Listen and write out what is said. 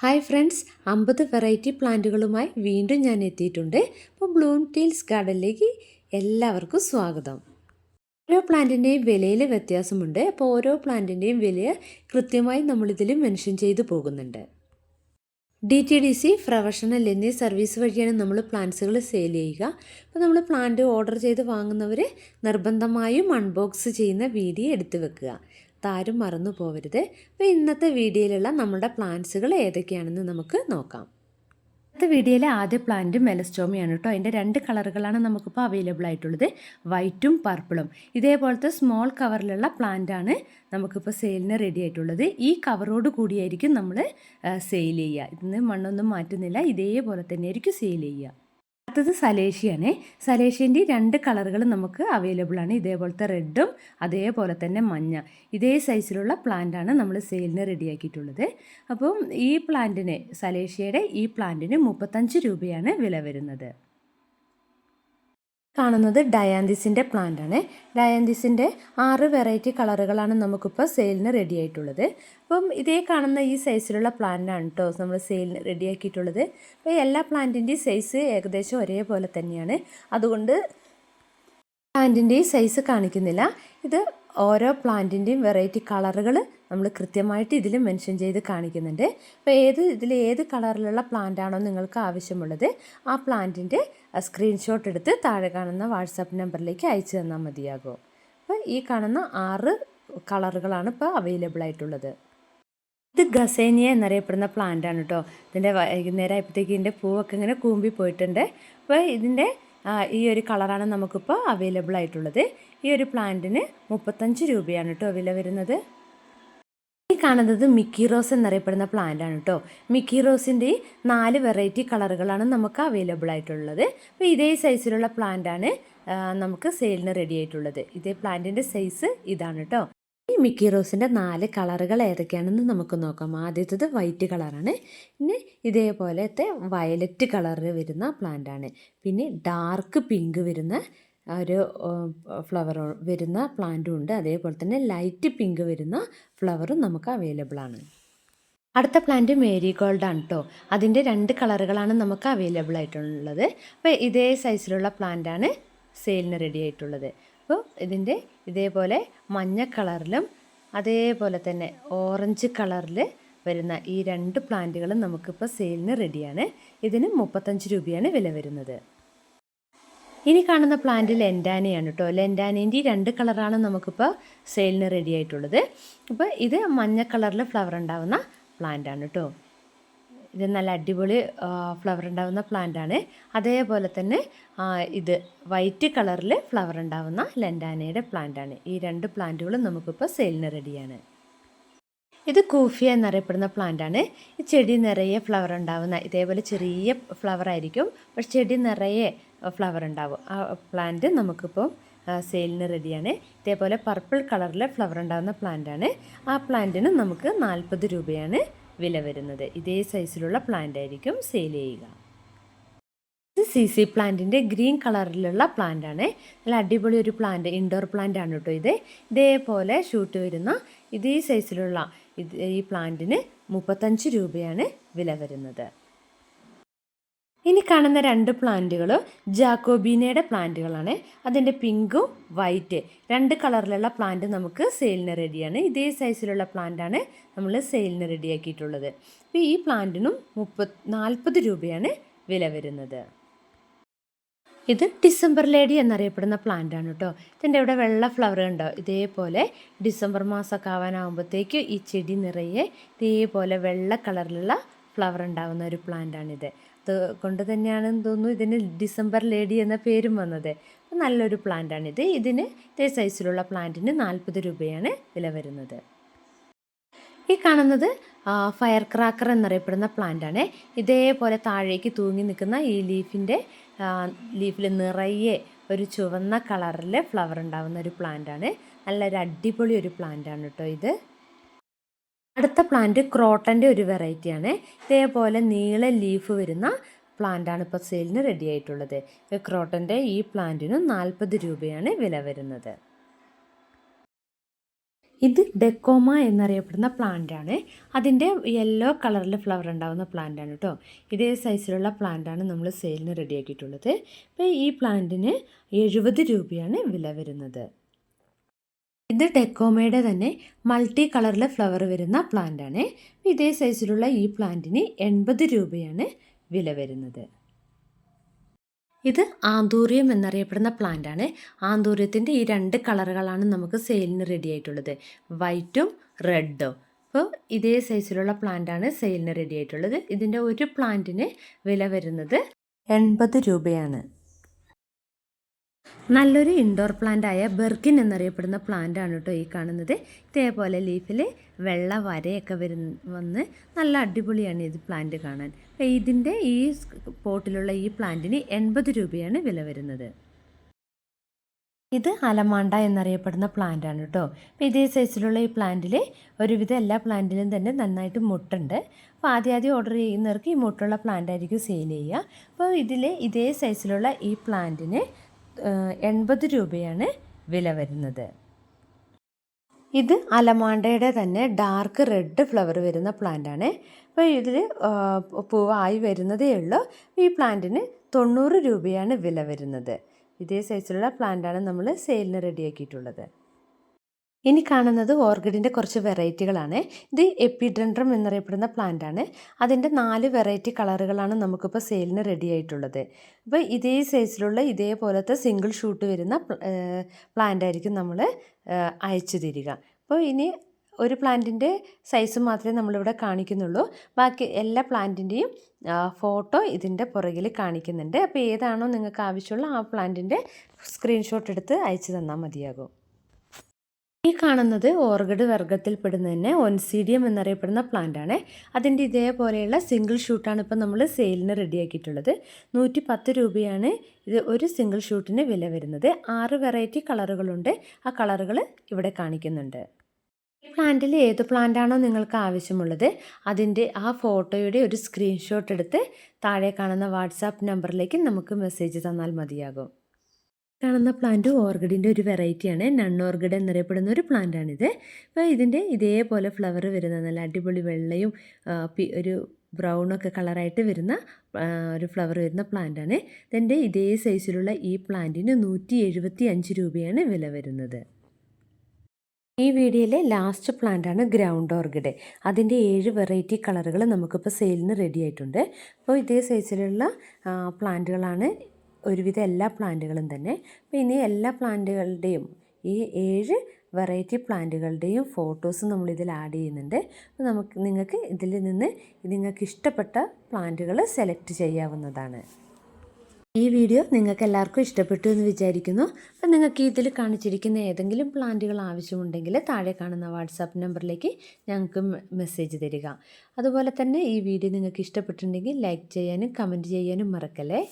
Hi friends അമ്പത് variety പ്ലാന്റുകളുമായി വീണ്ടും ഞാൻ എത്തിയിട്ടുണ്ട്. അപ്പോൾ ബ്ലൂം ടീൽസ് ഗാർഡനിലേക്ക് എല്ലാവർക്കും സ്വാഗതം. ഓരോ പ്ലാന്റിന്റെയും വിലയിൽ വ്യത്യാസമുണ്ട്. അപ്പോൾ ഓരോ പ്ലാന്റിന്റെയും വില കൃത്യമായി നമ്മളിതിൽ മെൻഷൻ ചെയ്തു പോകുന്നുണ്ട്. D T D C professional എന്നീ സർവീസ് വഴിയാണ് നമ്മൾ പ്ലാന്റ്സുകൾ സെയിൽ ചെയ്യുക. അപ്പോൾ നമ്മൾ പ്ലാന്റ് ഓർഡർ ചെയ്ത് വാങ്ങുന്നവർ നിർബന്ധമായും അൺബോക്സ് ചെയ്യുന്ന വീഡിയോ എടുത്തു വെക്കുക. താരും മറന്നു പോകരുത് അപ്പോൾ ഇന്നത്തെ വീഡിയോയിലുള്ള നമ്മുടെ പ്ലാന്റ്സുകൾ ഏതൊക്കെയാണെന്ന് നമുക്ക് നോക്കാം. ഇന്നത്തെ വീഡിയോയിലെ ആദ്യ പ്ലാന്റ് മെലസ്റ്റോമിയാണ് കേട്ടോ. അതിന്റെ രണ്ട് കളറുകളാണ് നമുക്കിപ്പോൾ അവൈലബിൾ ആയിട്ടുള്ളത്. വൈറ്റും പർപ്പിളും. ഇതേപോലത്തെ സ്മോൾ കവറിലുള്ള പ്ലാന്റാണ് നമുക്കിപ്പോൾ സെയിലിന് റെഡി ആയിട്ടുള്ളത്. ഈ കവറോട് കൂടിയായിരിക്കും നമ്മൾ സെയിൽ ചെയ്യുക. ഇതിന് മണ്ണൊന്നും മാറ്റുന്നില്ല. ഇതേപോലെ തന്നെയായിരിക്കും സെയിൽ ചെയ്യുക. അടുത്തത് സലേഷ്യയാണ്. സലേഷ്യന്റെ രണ്ട് കളറുകൾ നമുക്ക് അവൈലബിൾ ആണ്. ഇതേപോലത്തെ റെഡും അതേപോലെ തന്നെ മഞ്ഞ. ഇതേ സൈസിലുള്ള പ്ലാന്റാണ് നമ്മൾ സെയിലിന് റെഡിയാക്കിയിട്ടുള്ളത് അപ്പം ഈ പ്ലാന്റിന് സലേഷ്യയുടെ ഈ പ്ലാന്റിന് മുപ്പത്തഞ്ച് രൂപയാണ് വില വരുന്നത്. കാണുന്നത് ഡയാന്തിസിന്റെ പ്ലാന്റ് ആണ്. ഡയാന്തിസിന്റെ ആറ് വെറൈറ്റി കളറുകളാണ് നമുക്കിപ്പോൾ സെയിലിന് റെഡി ആയിട്ടുള്ളത്. അപ്പം ഇതേ കാണുന്ന ഈ സൈസിലുള്ള പ്ലാന്റ് ആണ് കേട്ടോ നമ്മൾ സെയിലിന് റെഡി ആക്കിയിട്ടുള്ളത്. അപ്പോൾ എല്ലാ പ്ലാന്റിന്റെയും സൈസ് ഏകദേശം ഒരേപോലെ തന്നെയാണ്. അതുകൊണ്ട് പ്ലാന്റിന്റെയും സൈസ് കാണിക്കുന്നില്ല. ഇത് ഓരോ പ്ലാന്റിന്റെയും വെറൈറ്റി കളറുകൾ നമ്മൾ കൃത്യമായിട്ട് ഇതിൽ മെൻഷൻ ചെയ്ത് കാണിക്കുന്നുണ്ട്. അപ്പോൾ ഏത് ഇതിൽ ഏത് കളറിലുള്ള പ്ലാന്റ് ആണോ നിങ്ങൾക്ക് ആവശ്യമുള്ളത് ആ പ്ലാന്റിന്റെ സ്ക്രീൻഷോട്ട് എടുത്ത് താഴെ കാണുന്ന വാട്സാപ്പ് നമ്പറിലേക്ക് അയച്ചു തന്നാൽ മതിയാകും. അപ്പോൾ ഈ കാണുന്ന ആറ് കളറുകളാണ് ഇപ്പോൾ അവൈലബിൾ ആയിട്ടുള്ളത്. ഇത് ഗസേനിയ എന്നറിയപ്പെടുന്ന പ്ലാന്റ് ആണ് കേട്ടോ. ഇതിന്റെ വൈകുന്നേരം ആയപ്പോഴത്തേക്ക് ഇതിന്റെ പൂവൊക്കെ ഇങ്ങനെ കൂമ്പി പോയിട്ടുണ്ട് അപ്പോൾ ഇതിന്റെ ഈ ഒരു കളറാണ് നമുക്കിപ്പോൾ അവൈലബിൾ ആയിട്ടുള്ളത്. ഈ ഒരു പ്ലാന്റിന് മുപ്പത്തഞ്ച് രൂപയാണ് കേട്ടോ വില വരുന്നത്. ഈ കാണുന്നത് മിക്കി റോസ് എന്നറിയപ്പെടുന്ന പ്ലാന്റ് ആണ് കേട്ടോ മിക്കി റോസിന്റെ നാല് വെറൈറ്റി കളറുകളാണ് നമുക്ക് അവൈലബിൾ ആയിട്ടുള്ളത്. അപ്പോൾ ഇതേ സൈസിലുള്ള പ്ലാന്റ് ആണ് നമുക്ക് സെയിലിന് റെഡി ആയിട്ടുള്ളത്. ഇതേ പ്ലാന്റിന്റെ സൈസ് ഇതാണ് കേട്ടോ ഈ മിക്കി റോസിന്റെ നാല് കളറുകൾ ഏതൊക്കെയാണെന്ന് നമുക്ക് നോക്കാം. ആദ്യത്തത് വൈറ്റ് കളറാണ്. പിന്നെ ഇതേപോലത്തെ വയലറ്റ് കളറിൽ വരുന്ന പ്ലാന്റ് ആണ് പിന്നെ ഡാർക്ക് പിങ്ക് വരുന്ന ഒരു ഫ്ലവർ വരുന്ന പ്ലാന്റും ഉണ്ട്. അതേപോലെ തന്നെ ലൈറ്റ് പിങ്ക് വരുന്ന ഫ്ലവറും നമുക്ക് അവൈലബിൾ ആണ്. അടുത്ത പ്ലാന്റ് മേരി ഗോൾഡ് ആണ് കേട്ടോ അതിന്റെ രണ്ട് കളറുകളാണ് നമുക്ക് അവൈലബിൾ ആയിട്ടുള്ളത്. അപ്പോൾ ഇതേ സൈസിലുള്ള പ്ലാന്റ് ആണ് സെയിലിന് റെഡി ആയിട്ടുള്ളത്. അപ്പോൾ ഇതിന്റെ ഇതേപോലെ മഞ്ഞ കളറിലും അതേപോലെ തന്നെ ഓറഞ്ച് കളറിൽ വരുന്ന ഈ രണ്ട് പ്ലാന്റുകളും നമുക്കിപ്പോൾ സെയിലിന് റെഡിയാണ്. ഇതിന് മുപ്പത്തഞ്ച് രൂപയാണ് വില വരുന്നത്. ഇനി കാണുന്ന പ്ലാന്റ് ലെൻഡാനയാണ് കേട്ടോ ലെൻഡാനേന്റെ രണ്ട് കളറാണ് നമുക്കിപ്പോൾ സെയിലിന് റെഡി ആയിട്ടുള്ളത്. അപ്പോൾ ഇത് മഞ്ഞ കളറിൽ ഫ്ലവർ ഉണ്ടാകുന്ന പ്ലാന്റ് ആണ് കേട്ടോ ഇത് നല്ല അടിപൊളി ഫ്ലവർ ഉണ്ടാകുന്ന പ്ലാന്റ് ആണ്. അതേപോലെ തന്നെ ഇത് വൈറ്റ് കളറിൽ ഫ്ലവർ ഉണ്ടാകുന്ന ലെൻഡാനയുടെ പ്ലാന്റ് ആണ്. ഈ രണ്ട് പ്ലാന്റുകളും നമുക്കിപ്പോൾ സെയിലിന് റെഡിയാണ് ഇത് കൂഫിയ എന്നറിയപ്പെടുന്ന പ്ലാന്റ് ആണ്. ഈ ചെടി നിറയെ ഫ്ലവർ ഉണ്ടാവുന്ന ഇതേപോലെ ചെറിയ ഫ്ലവർ ആയിരിക്കും. പക്ഷെ ചെടി നിറയെ ഫ്ലവർ ഉണ്ടാവും. ആ പ്ലാന്റ് നമുക്കിപ്പം സെയിലിന് റെഡിയാണ് ഇതേപോലെ പർപ്പിൾ കളറിലെ ഫ്ലവർ ഉണ്ടാകുന്ന പ്ലാന്റ് ആണ്. ആ പ്ലാന്റിന് നമുക്ക് നാൽപ്പത് രൂപയാണ് വില വരുന്നത്. ഇതേ സൈസിലുള്ള പ്ലാന്റ് ആയിരിക്കും സെയിൽ ചെയ്യുക. ഇത് സി സി പ്ലാന്റിന്റെ ഗ്രീൻ കളറിലുള്ള പ്ലാന്റ് ആണ്. നല്ല അടിപൊളി ഒരു പ്ലാന്റ് ഇൻഡോർ പ്ലാന്റ് ആണ് കേട്ടോ ഇത്. ഇതേപോലെ ഷൂട്ട് വരുന്ന ഇതേ സൈസിലുള്ള ഈ പ്ലാന്റിന് മുപ്പത്തഞ്ച് രൂപയാണ് വില വരുന്നത്. ഇനി കാണുന്ന രണ്ട് പ്ലാന്റുകൾ ജാക്കോബീനയുടെ പ്ലാന്റുകളാണ്. അതിന്റെ പിങ്കും വൈറ്റ്. രണ്ട് കളറിലുള്ള പ്ലാന്റ് നമുക്ക് സെയിലിന് റെഡിയാണ്. ഇതേ സൈസിലുള്ള പ്ലാന്റാണ് നമ്മൾ സെയിലിന് റെഡിയാക്കിയിട്ടുള്ളത്. അപ്പോൾ ഈ പ്ലാന്റിനും മുപ്പത് നാൽപ്പത് രൂപയാണ് വില വരുന്നത്. ഇത് ഡിസംബർ ലേഡി എന്നറിയപ്പെടുന്ന പ്ലാന്റ് ആണ് കേട്ടോ. ഇതിന്റെ ഇവിടെ വെള്ള ഫ്ലവർ ഉണ്ടോ? ഇതേപോലെ ഡിസംബർ മാസമൊക്കെ ആവാനാകുമ്പോഴത്തേക്ക് ഈ ചെടി നിറയെ ഇതേപോലെ വെള്ള കളറിലുള്ള ഫ്ലവർ ഉണ്ടാകുന്ന ഒരു പ്ലാന്റാണിത്. കൊണ്ട് തന്നെയാണെന്ന് തോന്നുന്നു. ഇതിന് ഡിസംബർ ലേഡി എന്ന പേരും വന്നത്. നല്ലൊരു പ്ലാന്റാണിത് ഇതിന് ഇതേ സൈസിലുള്ള പ്ലാന്റിന് നാൽപ്പത് രൂപയാണ് വില വരുന്നത്. ഈ കാണുന്നത് ഫയർ ക്രാക്കർ എന്നറിയപ്പെടുന്ന പ്ലാന്റാണ് ഇതേപോലെ താഴേക്ക് തൂങ്ങി നിൽക്കുന്ന ഈ ലീഫിന്റെ ലീഫിൽ നിറയെ ഒരു ചുവന്ന കളറിൽ ഫ്ലവർ ഉണ്ടാകുന്ന ഒരു പ്ലാന്റാണ് നല്ലൊരു അടിപൊളി ഒരു പ്ലാന്റാണ് കേട്ടോ ഇത്. അടുത്ത പ്ലാന്റ് ക്രോട്ടന്റെ ഒരു വെറൈറ്റിയാണ് ഇതേപോലെ നീള ലീഫ് വരുന്ന പ്ലാന്റാണ് ഇപ്പോൾ സെയിലിന് റെഡി ആയിട്ടുള്ളത്. ക്രോട്ടന്റെ ഈ പ്ലാന്റിന് നാൽപ്പത് രൂപയാണ് വില വരുന്നത്. ഇത് ഡെക്കോമ എന്നറിയപ്പെടുന്ന പ്ലാന്റാണ് അതിന്റെ യെല്ലോ കളറിൽ ഫ്ലവർ ഉണ്ടാകുന്ന പ്ലാന്റാണ് കേട്ടോ ഇതേ സൈസിലുള്ള പ്ലാന്റാണ് നമ്മൾ സെയിലിന് റെഡിയാക്കിയിട്ടുള്ളത് അപ്പോൾ ഈ പ്ലാന്റിന് എഴുപത് രൂപയാണ് വില വരുന്നത്. ഇത് ഡെക്കോമയുടെ തന്നെ മൾട്ടി കളറിൽ ഫ്ലവർ വരുന്ന പ്ലാന്റ് ആണ്. ഇതേ സൈസിലുള്ള ഈ പ്ലാന്റിന് എൺപത് രൂപയാണ് വില വരുന്നത്. ഇത് ആന്തൂറിയം എന്നറിയപ്പെടുന്ന പ്ലാന്റ് ആണ്. ആന്തൂര്യത്തിന്റെ ഈ രണ്ട് കളറുകളാണ് നമുക്ക് സെയിലിന് റെഡി ആയിട്ടുള്ളത്. വൈറ്റും റെഡും അപ്പോൾ ഇതേ സൈസിലുള്ള പ്ലാന്റ് ആണ് സെയിലിന് റെഡി ആയിട്ടുള്ളത്. ഇതിന്റെ ഒരു പ്ലാന്റിന് വില വരുന്നത് എൺപത് രൂപയാണ്. നല്ലൊരു ഇൻഡോർ പ്ലാന്റ് ആയ ബെർക്കിൻ എന്നറിയപ്പെടുന്ന പ്ലാന്റ് ആണ് കേട്ടോ ഈ കാണുന്നത്. ഇതേപോലെ ലീഫിൽ വെള്ള വരയൊക്കെ വരുന്ന വന്ന് നല്ല അടിപൊളിയാണ് ഇത് പ്ലാന്റ് കാണാൻ. ഇതിന്റെ ഈ പോട്ടിലുള്ള ഈ പ്ലാന്റിന് എൺപത് രൂപയാണ് വില വരുന്നത്. ഇത് അലമാണ്ട എന്നറിയപ്പെടുന്ന പ്ലാന്റ് ആണ് കേട്ടോ അപ്പോൾ ഇതേ സൈസിലുള്ള ഈ പ്ലാന്റിൽ ഒരുവിധം എല്ലാ പ്ലാന്റിലും തന്നെ നന്നായിട്ട് മുട്ടുണ്ട്. അപ്പോൾ ആദ്യം ആദ്യം ഓർഡർ ചെയ്യുന്നവർക്ക് ഈ മുട്ടുള്ള പ്ലാന്റ് ആയിരിക്കും സെയിൽ ചെയ്യുക. അപ്പോൾ ഇതിൽ ഇതേ സൈസിലുള്ള ഈ പ്ലാന്റിന് എൺപത് രൂപയാണ് വില വരുന്നത്. ഇത് അലമാണ്ടയുടെ തന്നെ ഡാർക്ക് റെഡ് ഫ്ലവർ വരുന്ന പ്ലാന്റ് ആണ്. അപ്പോൾ ഇതിൽ പൂവായി വരുന്നതേ ഉള്ളൂ. ഈ പ്ലാന്റിന് തൊണ്ണൂറ് രൂപയാണ് വില വരുന്നത്. ഇതേ സൈസിലുള്ള പ്ലാന്റാണ് നമ്മൾ സെയിലിന് റെഡിയാക്കിയിട്ടുള്ളത് ഇനി കാണുന്നത് ഓർക്കിഡിന്റെ കുറച്ച് വെറൈറ്റികളാണ്. ഇത് എപ്പിഡ്രൻഡ്രം എന്നറിയപ്പെടുന്ന പ്ലാന്റ് ആണ്. അതിന്റെ നാല് വെറൈറ്റി കളറുകളാണ് നമുക്കിപ്പോൾ സെയിലിന് റെഡി ആയിട്ടുള്ളത്. അപ്പോൾ ഇതേ സൈസിലുള്ള ഇതേപോലത്തെ സിംഗിൾ ഷൂട്ട് വരുന്ന പ്ലാന്റ് ആയിരിക്കും നമ്മൾ അയച്ചു തരിക. അപ്പോൾ ഇനി ഒരു പ്ലാന്റിന്റെ സൈസ് മാത്രമേ നമ്മളിവിടെ കാണിക്കുന്നുള്ളൂ. ബാക്കി എല്ലാ പ്ലാന്റിന്റെയും ഫോട്ടോ ഇതിന്റെ പുറകിൽ കാണിക്കുന്നുണ്ട്. അപ്പോൾ ഏതാണോ നിങ്ങൾക്ക് ആവശ്യമുള്ള ആ പ്ലാന്റിന്റെ സ്ക്രീൻഷോട്ട് എടുത്ത് അയച്ചു തന്നാൽ മതിയാകും. ഈ കാണുന്നത് ഓർഗഡ് വർഗത്തിൽപ്പെടുന്ന തന്നെ ഒൻസീഡിയം എന്നറിയപ്പെടുന്ന പ്ലാന്റ് ആണ് അതിന്റെ ഇതേപോലെയുള്ള സിംഗിൾ ഷൂട്ടാണ് ഇപ്പോൾ നമ്മൾ സെയിലിന് റെഡിയാക്കിയിട്ടുള്ളത്. നൂറ്റി പത്ത് രൂപയാണ് ഇത് ഒരു സിംഗിൾ ഷൂട്ടിന് വില വരുന്നത്. ആറ് വെറൈറ്റി കളറുകളുണ്ട്. ആ കളറുകൾ ഇവിടെ കാണിക്കുന്നുണ്ട്. ഈ പ്ലാന്റിൽ ഏത് പ്ലാന്റാണോ നിങ്ങൾക്ക് ആവശ്യമുള്ളത് അതിന്റെ ആ ഫോട്ടോയുടെ ഒരു സ്ക്രീൻഷോട്ട് എടുത്ത് താഴെ കാണുന്ന വാട്സാപ്പ് നമ്പറിലേക്ക് നമുക്ക് മെസ്സേജ് തന്നാൽ മതിയാകും. കാണുന്ന പ്ലാന്റ് ഓർഗിഡിന്റെ ഒരു വെറൈറ്റിയാണ് നൺ ഓർഗിഡ് എന്നറിയപ്പെടുന്ന ഒരു പ്ലാന്റാണിത് അപ്പോൾ ഇതിന്റെ ഇതേപോലെ ഫ്ലവർ വരുന്ന നല്ല അടിപൊളി വെള്ളയും ഒരു ബ്രൗണൊക്കെ കളറായിട്ട് വരുന്ന ഒരു ഫ്ലവർ വരുന്ന പ്ലാന്റാണ് ഇതിന്റെ ഇതേ സൈസിലുള്ള ഈ പ്ലാന്റിന് നൂറ്റി എഴുപത്തി അഞ്ച് രൂപയാണ് വില വരുന്നത്. ഈ വീഡിയോയിലെ ലാസ്റ്റ് പ്ലാന്റാണ് ഗ്രൗണ്ട് ഓർഗിഡ് അതിന്റെ ഏഴ് വെറൈറ്റി കളറുകൾ നമുക്കിപ്പോൾ സെയിലിന് റെഡി ആയിട്ടുണ്ട്. അപ്പോൾ ഇതേ സൈസിലുള്ള പ്ലാന്റുകളാണ് ഒരുവിധം എല്ലാ പ്ലാന്റുകളും തന്നെ. അപ്പോൾ ഇനി എല്ലാ പ്ലാന്റുകളുടെയും ഈ ഏഴ് വെറൈറ്റി പ്ലാന്റുകളുടെയും ഫോട്ടോസ് നമ്മൾ ഇതിൽ ആഡ് ചെയ്യുന്നുണ്ട്. അപ്പോൾ നമുക്ക് നിങ്ങൾക്ക് ഇതിൽ നിന്ന് നിങ്ങൾക്ക് ഇഷ്ടപ്പെട്ട പ്ലാന്റുകൾ സെലക്ട് ചെയ്യാവുന്നതാണ്. ഈ വീഡിയോ നിങ്ങൾക്ക് എല്ലാവർക്കും ഇഷ്ടപ്പെട്ടു എന്ന് വിചാരിക്കുന്നു. അപ്പോൾ നിങ്ങൾക്ക് ഇതിൽ കാണിച്ചിരിക്കുന്ന ഏതെങ്കിലും പ്ലാന്റുകൾ ആവശ്യമുണ്ടെങ്കിൽ താഴെ കാണുന്ന വാട്സാപ്പ് നമ്പറിലേക്ക് ഞങ്ങൾക്ക് മെസ്സേജ് തരിക. അതുപോലെ തന്നെ ഈ വീഡിയോ നിങ്ങൾക്ക് ഇഷ്ടപ്പെട്ടിട്ടുണ്ടെങ്കിൽ ലൈക്ക് ചെയ്യാനും കമന്റ് ചെയ്യാനും മറക്കല്ലേ?